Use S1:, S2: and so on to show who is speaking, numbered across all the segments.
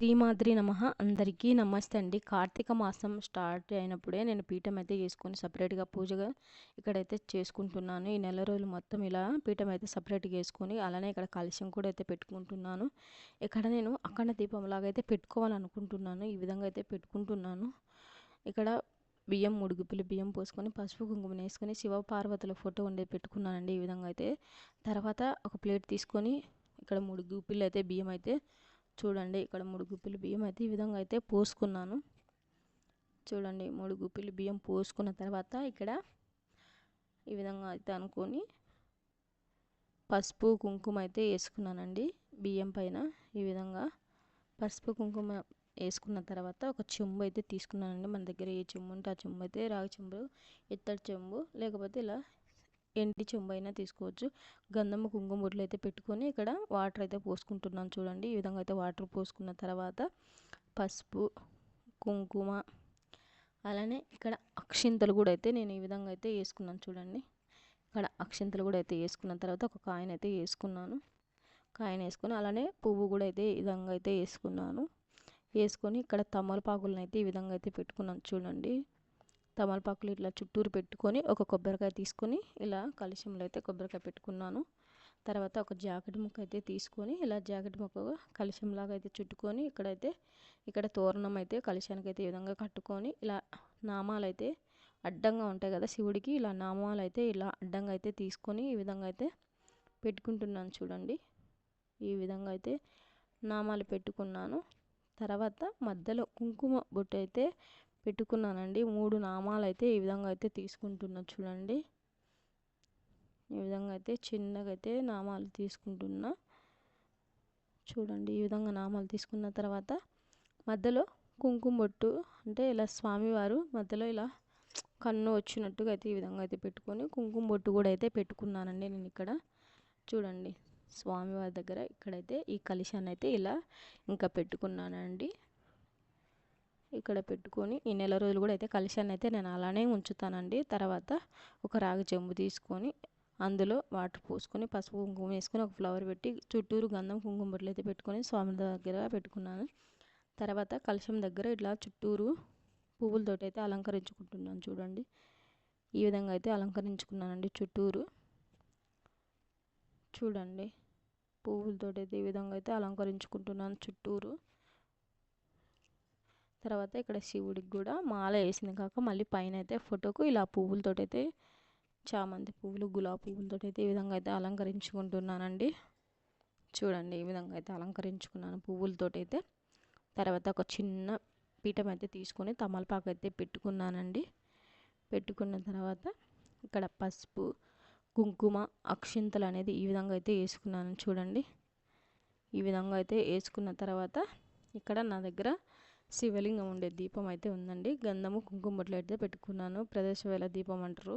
S1: శ్రీమాద్రి నమ. అందరికీ నమస్తే అండి. కార్తీక మాసం స్టార్ట్ అయినప్పుడే నేను పీఠం అయితే చేసుకొని సపరేట్గా పూజగా ఇక్కడైతే చేసుకుంటున్నాను. ఈ నెల రోజులు మొత్తం ఇలా పీఠం అయితే సపరేట్గా వేసుకొని అలానే ఇక్కడ కలశం కూడా అయితే పెట్టుకుంటున్నాను. ఇక్కడ నేను అఖండ దీపం లాగైతే పెట్టుకోవాలనుకుంటున్నాను. ఈ విధంగా అయితే పెట్టుకుంటున్నాను. ఇక్కడ బియ్యం ముడుగుపులు బియ్యం పోసుకొని పసుపు కుంకుమ వేసుకొని శివ పార్వతుల ఫోటో ఉండేది పెట్టుకున్నానండి ఈ విధంగా అయితే. తర్వాత ఒక ప్లేట్ తీసుకొని ఇక్కడ ముడుగుపిల్లు అయితే బియ్యం అయితే చూడండి ఇక్కడ మూడు గుప్పిలు బియ్యం అయితే ఈ విధంగా అయితే పోసుకున్నాను. చూడండి మూడు గుప్పిలు బియ్యం పోసుకున్న తర్వాత ఇక్కడ ఈ విధంగా అయితే అనుకొని పసుపు కుంకుమ అయితే వేసుకున్నానండి బియ్యం పైన. ఈ విధంగా పసుపు కుంకుమ వేసుకున్న తర్వాత ఒక చెంబు అయితే తీసుకున్నానండి. మన దగ్గర ఏ చెంబు ఉంటే ఆ చెంబు అయితే రాగి చెంబు ఇత్తడి చెంబు లేకపోతే ఇలా ఎండి చెంబు అయినా తీసుకోవచ్చు. గంధము కుంకుమ బొట్లు అయితే పెట్టుకొని ఇక్కడ వాటర్ అయితే పోసుకుంటున్నాను చూడండి. ఈ విధంగా అయితే వాటర్ పోసుకున్న తర్వాత పసుపు కుంకుమ అలానే ఇక్కడ అక్షింతలు కూడా అయితే నేను ఈ విధంగా అయితే వేసుకున్నాను చూడండి. ఇక్కడ అక్షింతలు కూడా అయితే వేసుకున్న తర్వాత ఒక కాయన అయితే వేసుకున్నాను. కాయన వేసుకొని అలానే పువ్వు కూడా అయితే ఈ విధంగా అయితే వేసుకున్నాను. వేసుకొని ఇక్కడ తమలపాకులను అయితే ఈ విధంగా అయితే పెట్టుకున్నాను చూడండి. తమలపాకులు ఇట్లా చుట్టూరు పెట్టుకొని ఒక కొబ్బరికాయ తీసుకొని ఇలా కలుషంలో అయితే కొబ్బరికాయ పెట్టుకున్నాను. తర్వాత ఒక జాకెట్ ముక్క అయితే తీసుకొని ఇలా జాకెట్ ముక్క కలుషంలాగా అయితే చుట్టుకొని ఇక్కడైతే ఇక్కడ తోరణం అయితే కలుషానికి అయితే ఈ విధంగా కట్టుకొని ఇలా నామాలు అయితే అడ్డంగా ఉంటాయి కదా శివుడికి ఇలా నామాలు అయితే ఇలా అడ్డంగా అయితే తీసుకొని ఈ విధంగా అయితే పెట్టుకుంటున్నాను చూడండి. ఈ విధంగా అయితే నామాలు పెట్టుకున్నాను. తర్వాత మధ్యలో కుంకుమ బొట్టు అయితే పెట్టుకున్నానండి. మూడు నామాలు అయితే ఈ విధంగా అయితే తీసుకుంటున్నా చూడండి. ఈ విధంగా అయితే చిన్నగా అయితే నామాలు తీసుకుంటున్నా. చూడండి ఈ విధంగా నామాలు తీసుకున్న తర్వాత మధ్యలో కుంకుమ బొట్టు అంటే ఇలా స్వామివారు మధ్యలో ఇలా కన్ను వచ్చినట్టుగా అయితే ఈ విధంగా అయితే పెట్టుకొని కుంకుమ బొట్టు కూడా అయితే పెట్టుకున్నానండి నేను ఇక్కడ. చూడండి స్వామివారి దగ్గర ఇక్కడైతే ఈ కలిశాన్ని అయితే ఇలా ఇంకా పెట్టుకున్నానండి. ఇక్కడ పెట్టుకొని ఈ నెల రోజులు కూడా అయితే కలిశాన్ని అయితే నేను అలానే ఉంచుతానండి. తర్వాత ఒక రాగి చెంబు తీసుకొని అందులో వాటర్ పోసుకొని పసుపు కుంకుమ వేసుకొని ఒక ఫ్లవర్ పెట్టి చుట్టూరు గంధం కుంకుమ బొట్లు అయితే పెట్టుకొని స్వామి దగ్గర పెట్టుకున్నాను. తర్వాత కలశం దగ్గర ఇట్లా చుట్టూరు పువ్వులతోటి అయితే అలంకరించుకుంటున్నాను చూడండి. ఈ విధంగా అయితే అలంకరించుకున్నానండి చుట్టూరు. చూడండి పువ్వులతోటి అయితే ఈ విధంగా అయితే అలంకరించుకుంటున్నాను చుట్టూరు. తర్వాత ఇక్కడ శివుడికి కూడా మాల వేసింది కాక మళ్ళీ పైన అయితే ఫోటోకు ఇలా పువ్వులతోటి అయితే చామంతి పువ్వులు గులాబీ పువ్వులతో అయితే ఈ విధంగా అయితే అలంకరించుకుంటున్నానండి. చూడండి ఈ విధంగా అయితే అలంకరించుకున్నాను పువ్వులతోటి అయితే తర్వాత ఒక చిన్న పీఠం అయితే తీసుకొని తమలపాకు అయితే పెట్టుకున్నానండి. పెట్టుకున్న తర్వాత ఇక్కడ పసుపు కుంకుమ అక్షింతలు అనేది ఈ విధంగా అయితే వేసుకున్నాను చూడండి. ఈ విధంగా అయితే వేసుకున్న తర్వాత ఇక్కడ నా దగ్గర శివలింగం ఉండే దీపం అయితే ఉందండి. గంధము కుంకుమ బొట్లు అయితే పెట్టుకున్నాను. ప్రదేశ వేళ దీపం అంటారు.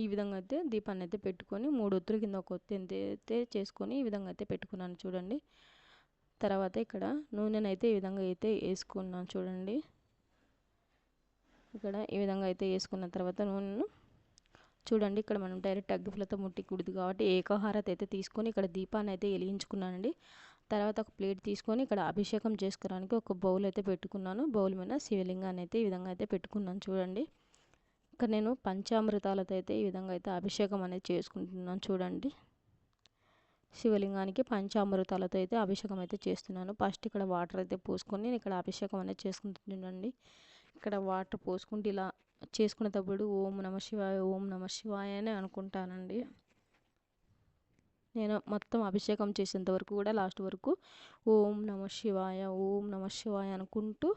S1: ఈ విధంగా అయితే దీపాన్ని అయితే పెట్టుకొని మూడు ఒత్తుల కింద ఒక ఒత్తి అయితే చేసుకొని ఈ విధంగా అయితే పెట్టుకున్నాను చూడండి. తర్వాత ఇక్కడ నూనెనైతే ఈ విధంగా అయితే వేసుకున్నాను చూడండి. ఇక్కడ ఈ విధంగా అయితే వేసుకున్న తర్వాత నూనెను చూడండి. ఇక్కడ మనం డైరెక్ట్ అగ్గిపులతో ముట్టికూడదు కాబట్టి ఏకాహారత అయితే తీసుకొని ఇక్కడ దీపాన్ని అయితే వెలిగించుకున్నానండి. తర్వాత ఒక ప్లేట్ తీసుకొని ఇక్కడ అభిషేకం చేసుకోవడానికి ఒక బౌల్ అయితే పెట్టుకున్నాను. బౌల్ మీద శివలింగాన్ని అయితే ఈ విధంగా అయితే పెట్టుకున్నాను చూడండి. ఇక్కడ నేను పంచామృతాలతో అయితే ఈ విధంగా అయితే అభిషేకం అనేది చేసుకుంటున్నాను చూడండి. శివలింగానికి పంచామృతాలతో అయితే అభిషేకం అయితే చేస్తున్నాను. ఫస్ట్ ఇక్కడ వాటర్ అయితే పోసుకొని నేను ఇక్కడ అభిషేకం అనేది చేసుకుంటున్నానండి. ఇక్కడ వాటర్ పోసుకుంటూ ఇలా చేసుకునేటప్పుడు ఓం నమ శివాయ ఓం నమ శివాయ అని అనుకుంటానండి. నేను మొత్తం అభిషేకం చేసేంత వరకు కూడా లాస్ట్ వరకు ఓం నమ శివాయ ఓం నమ శివాయ అనుకుంటూ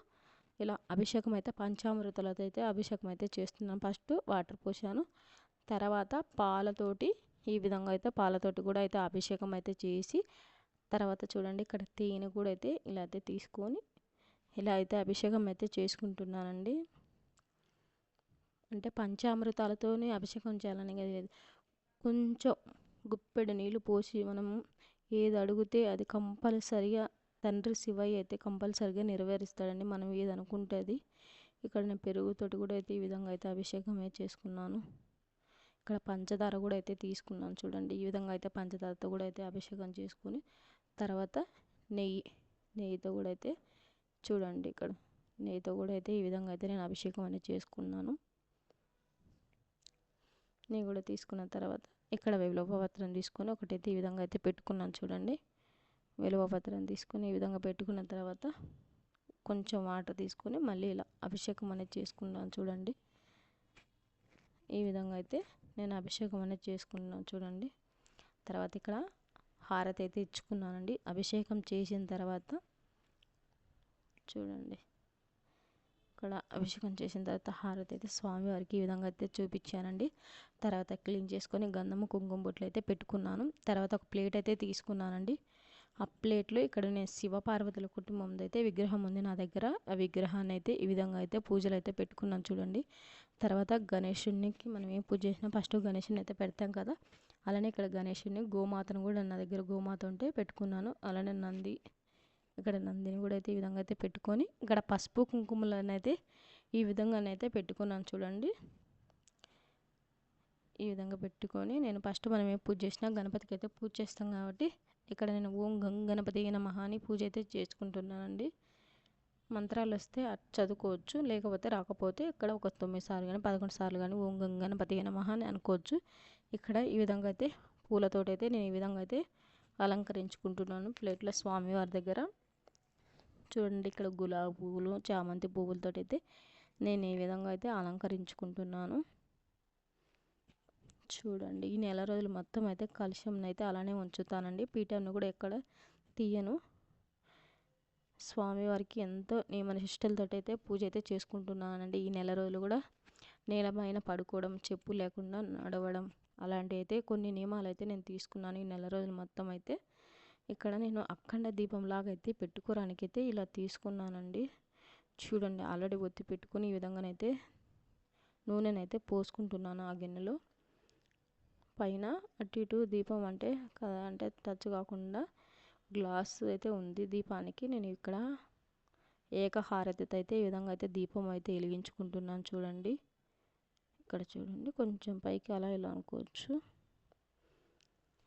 S1: ఇలా అభిషేకం అయితే పంచామృతాలతో అయితే అభిషేకం అయితే చేస్తున్నాను. ఫస్ట్ వాటర్ పోసాను. తర్వాత పాలతోటి ఈ విధంగా అయితే పాలతోటి కూడా అయితే అభిషేకం అయితే చేసి తర్వాత చూడండి ఇక్కడ తేనె కూడా అయితే ఇలా అయితే తీసుకొని ఇలా అయితే అభిషేకం అయితే చేసుకుంటున్నానండి. అంటే పంచామృతాలతోనే అభిషేకం చేయాలని కొంచెం గుప్పెడు నీళ్ళు పోసి మనం ఏది అడిగితే అది కంపల్సరిగా తండ్రి శివయ్య అయితే కంపల్సరిగా నెరవేరుస్తాడని మనం ఏది అనుకుంటే అది. ఇక్కడ నేను పెరుగుతోటి కూడా అయితే ఈ విధంగా అయితే అభిషేకం అయితే చేసుకున్నాను. ఇక్కడ పంచదార కూడా అయితే తీసుకున్నాను చూడండి. ఈ విధంగా అయితే పంచదారతో కూడా అయితే అభిషేకం చేసుకుని తర్వాత నెయ్యి నెయ్యితో కూడా అయితే చూడండి ఇక్కడ నెయ్యితో కూడా అయితే ఈ విధంగా అయితే నేను అభిషేకం అనేది చేసుకున్నాను. నెయ్యి కూడా తీసుకున్న తర్వాత ఇక్కడ వెలువపత్రం తీసుకొని ఒకటైతే ఈ విధంగా అయితే పెట్టుకున్నాను చూడండి. వెలువపత్రం తీసుకొని ఈ విధంగా పెట్టుకున్న తర్వాత కొంచెం వాటర్ తీసుకొని మళ్ళీ ఇలా అభిషేకం అనేది చేసుకున్నాను చూడండి. ఈ విధంగా అయితే నేను అభిషేకం అనేది చేసుకున్నాను చూడండి. తర్వాత ఇక్కడ హారతి అయితే ఇచ్చుకున్నానండి. అభిషేకం చేసిన తర్వాత చూడండి. ఇక్కడ అభిషేకం చేసిన తర్వాత హారతి అయితే స్వామివారికి ఈ విధంగా అయితే చూపించానండి. తర్వాత క్లీన్ చేసుకొని గంధము కుంకుమ బొట్లు అయితే పెట్టుకున్నాను. తర్వాత ఒక ప్లేట్ అయితే తీసుకున్నానండి. ఆ ప్లేట్లో ఇక్కడ నేను శివపార్వతుల కుటుంబం అయితే విగ్రహం ఉంది నా దగ్గర. ఆ విగ్రహాన్ని అయితే ఈ విధంగా అయితే పూజలు అయితే పెట్టుకున్నాను చూడండి. తర్వాత గణేషునికి మనం ఏం పూజ చేసినా ఫస్ట్ గణేషుని అయితే పెడతాం కదా. అలానే ఇక్కడ గణేషుని గోమాతను కూడా నా దగ్గర గోమాత ఉంటే పెట్టుకున్నాను. అలానే నంది ఇక్కడ నందిని కూడా అయితే ఈ విధంగా అయితే పెట్టుకొని ఇక్కడ పసుపు కుంకుమలనైతే ఈ విధంగానైతే పెట్టుకున్నాను చూడండి. ఈ విధంగా పెట్టుకొని నేను ఫస్ట్ మనం ఏ పూజ చేసినా గణపతికి అయితే పూజ చేస్తాం కాబట్టి ఇక్కడ నేను ఓం గం గణపతి నమః పూజ అయితే చేసుకుంటున్నానండి. మంత్రాలు వస్తే చదువుకోవచ్చు లేకపోతే రాకపోతే ఇక్కడ ఒక తొమ్మిది సార్లు కానీ పదకొండు సార్లు కానీ ఓం గం గణపతి నమః అని అనుకోవచ్చు. ఇక్కడ ఈ విధంగా అయితే పూలతోటి అయితే నేను ఈ విధంగా అయితే అలంకరించుకుంటున్నాను ప్లేట్లో స్వామివారి దగ్గర. చూడండి ఇక్కడ గులాబీ పువ్వులు చామంతి పువ్వులతో అయితే నేను ఈ విధంగా అయితే అలంకరించుకుంటున్నాను. చూడండి ఈ నెల రోజులు మొత్తం అయితే కలుషం అయితే అలానే ఉంచుతానండి. పీఠాన్ని కూడా ఎక్కడ తీయను. స్వామివారికి ఎంతో నియమ నిష్టలతో అయితే పూజ అయితే చేసుకుంటున్నానండి. ఈ నెల రోజులు కూడా నేల పైన పడుకోవడం చెప్పు లేకుండా నడవడం అలాంటి అయితే కొన్ని నియమాలు అయితే నేను తీసుకున్నాను ఈ నెల రోజులు మొత్తం అయితే. ఇక్కడ నేను అఖండ దీపంలాగా అయితే పెట్టుకోవడానికి అయితే ఇలా తీసుకున్నానండి. చూడండి ఆల్రెడీ ఒత్తి పెట్టుకుని ఈ విధంగానైతే నూనెనైతే పోసుకుంటున్నాను ఆ గిన్నెలో. పైన అటు ఇటు దీపం అంటే కదా అంటే టచ్ కాకుండా గ్లాస్ అయితే ఉంది దీపానికి. నేను ఇక్కడ ఏకహారతితో అయితే ఈ విధంగా అయితే దీపం అయితే వెలిగించుకుంటున్నాను చూడండి. ఇక్కడ చూడండి కొంచెం పైకి అలా ఇలా అనుకోవచ్చు.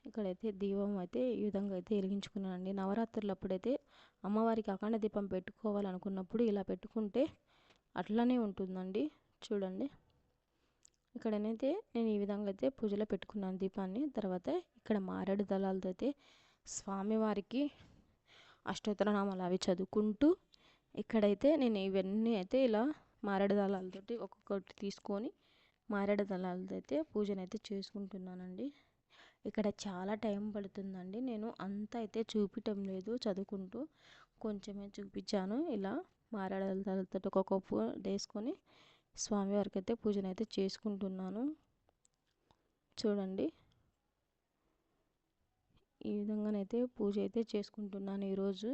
S1: ఇక్కడైతే దీపం అయితే ఈ విధంగా అయితే వెలిగించుకున్నానండి. నవరాత్రులు అప్పుడైతే అమ్మవారికి అఖండ దీపం పెట్టుకోవాలనుకున్నప్పుడు ఇలా పెట్టుకుంటే అట్లానే ఉంటుందండి. చూడండి. ఇక్కడనైతే నేను ఈ విధంగా అయితే పూజలో పెట్టుకున్నాను దీపాన్ని. తర్వాత ఇక్కడ మారేడు దళాలతో అయితే స్వామివారికి అష్టోత్తరనామాలు అవి చదువుకుంటూ ఇక్కడైతే నేను ఇవన్నీ అయితే ఇలా మారేడు దళాలతోటి ఒక్కొక్కటి తీసుకొని మారేడు దళాలతో అయితే పూజనైతే చేసుకుంటున్నానండి. ఇక్కడ చాలా టైం పడుతుందండి. నేను అంత అయితే చూపించడం లేదు చదువుకుంటూ కొంచెమే చూపించాను. ఇలా మారేడు దళాలతో ఒక్కొక్క పూ వేసుకొని స్వామివారికి అయితే పూజనైతే చేసుకుంటున్నాను. చూడండి. ఈ విధంగానైతే పూజ అయితే చేసుకుంటున్నాను ఈరోజు.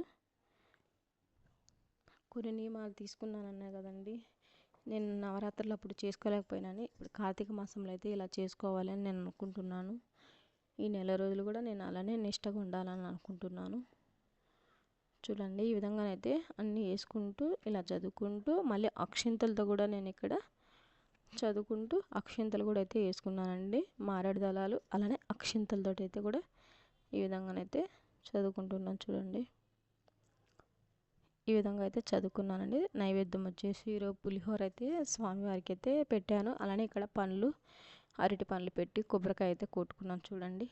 S1: కొన్ని నియమాలు తీసుకున్నానన్నా కదండి. నేను నవరాత్రులు అప్పుడు చేసుకోలేకపోయినాను. ఇప్పుడు కార్తీక మాసంలో అయితే ఇలా చేసుకోవాలని నేను అనుకుంటున్నాను. ఈ నెల రోజులు కూడా నేను అలానే నిష్టగా ఉండాలని అనుకుంటున్నాను. చూడండి ఈ విధంగానైతే అన్నీ వేసుకుంటూ ఇలా చదువుకుంటూ మళ్ళీ అక్షింతలతో కూడా నేను ఇక్కడ చదువుకుంటూ అక్షింతలు కూడా అయితే వేసుకున్నానండి. మారేడు దళాలు అలానే అక్షింతలతో అయితే కూడా ఈ విధంగానైతే చదువుకుంటున్నాను చూడండి. ఈ విధంగా అయితే చదువుకున్నానండి. నైవేద్యం వచ్చేసి ఈరోజు పులిహోర అయితే స్వామివారికి అయితే పెట్టాను. అలానే ఇక్కడ పండ్లు అరటి పండ్లు పెట్టి కొబ్బరికాయ అయితే కొట్టుకున్నాం చూడండి.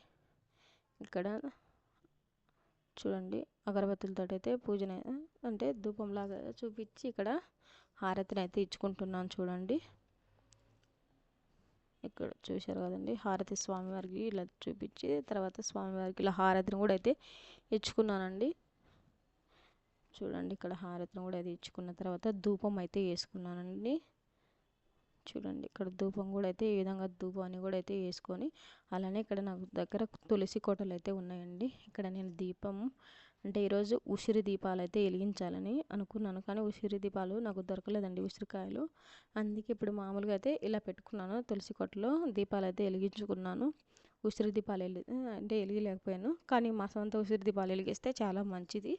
S1: ఇక్కడ చూడండి అగరబత్తులతో అయితే పూజన అంటే ధూపంలాగా చూపించి ఇక్కడ హారతిని అయితే ఇచ్చుకుంటున్నాను చూడండి. ఇక్కడ చూశారు కదండి హారతి స్వామివారికి ఇలా చూపించి తర్వాత స్వామివారికి ఇలా హారతిని కూడా అయితే ఇచ్చుకున్నానండి. చూడండి ఇక్కడ హారతిని కూడా అయితే ఇచ్చుకున్న తర్వాత ధూపం అయితే వేసుకున్నానండి. చూడండి ఇక్కడ ధూపం కూడా అయితే ఈ విధంగా ధూపాన్ని కూడా అయితే వేసుకొని అలానే ఇక్కడ నాకు దగ్గర తులసి కోటలు అయితే ఉన్నాయండి. ఇక్కడ నేను దీపం అంటే ఈరోజు ఉసిరి దీపాలు అయితే వెలిగించాలని అనుకున్నాను కానీ ఉసిరి దీపాలు నాకు దొరకలేదండి ఉసిరికాయలు. అందుకే ఇప్పుడు మామూలుగా అయితే ఇలా పెట్టుకున్నాను తులసి కోటలో దీపాలు అయితే వెలిగించుకున్నాను. ఉసిరి దీపాలు వెలి అంటే వెలిగలేకపోయాను కానీ మా సొంత ఉసిరి దీపాలు వెలిగిస్తే చాలా మంచిది.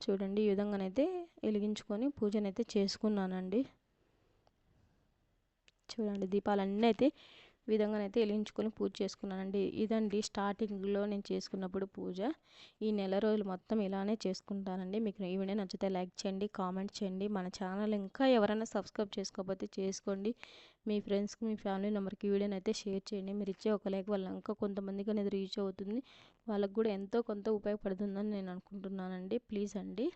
S1: చూడండి ఈ విధంగానైతే వెలిగించుకొని పూజనైతే చేసుకున్నానండి. చూడండి దీపాలన్నీ అయితే విధంగానైతే వెలిగించుకొని పూజ చేసుకున్నానండి. ఇదండి స్టార్టింగ్లో నేను చేసుకున్నప్పుడు పూజ. ఈ నెల రోజులు మొత్తం ఇలానే చేసుకుంటానండి. మీకు ఈ వీడియో నచ్చితే లైక్ చేయండి కామెంట్ చేయండి. మన ఛానల్ ఇంకా ఎవరైనా సబ్స్క్రైబ్ చేసుకోకపోతే చేసుకోండి. మీ ఫ్రెండ్స్కి మీ ఫ్యామిలీ మెంబర్కి ఈ వీడియోని అయితే షేర్ చేయండి. మీరు ఇచ్చే ఒక లైక్ వల్ల ఇంకా కొంతమందికి అనేది రీచ్ అవుతుంది. వాళ్ళకు కూడా ఎంతో కొంత ఉపయోగపడుతుందని నేను అనుకుంటున్నానండి. ప్లీజ్ అండి.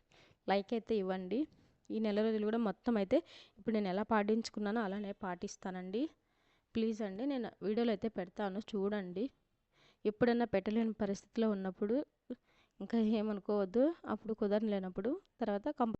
S1: లైక్ అయితే ఇవ్వండి. ఈ నెల రోజులు కూడా మొత్తం అయితే ఇప్పుడు నేను ఎలా పాటించుకున్నానో అలానే పాటిస్తానండి. ప్లీజ్ అండి నేను వీడియోలు అయితే పెడతాను చూడండి. ఎప్పుడైనా పెట్టలేని పరిస్థితిలో ఉన్నప్పుడు ఇంకా ఏమనుకోవద్దు అప్పుడు కుదరలేనప్పుడు. తర్వాత కంప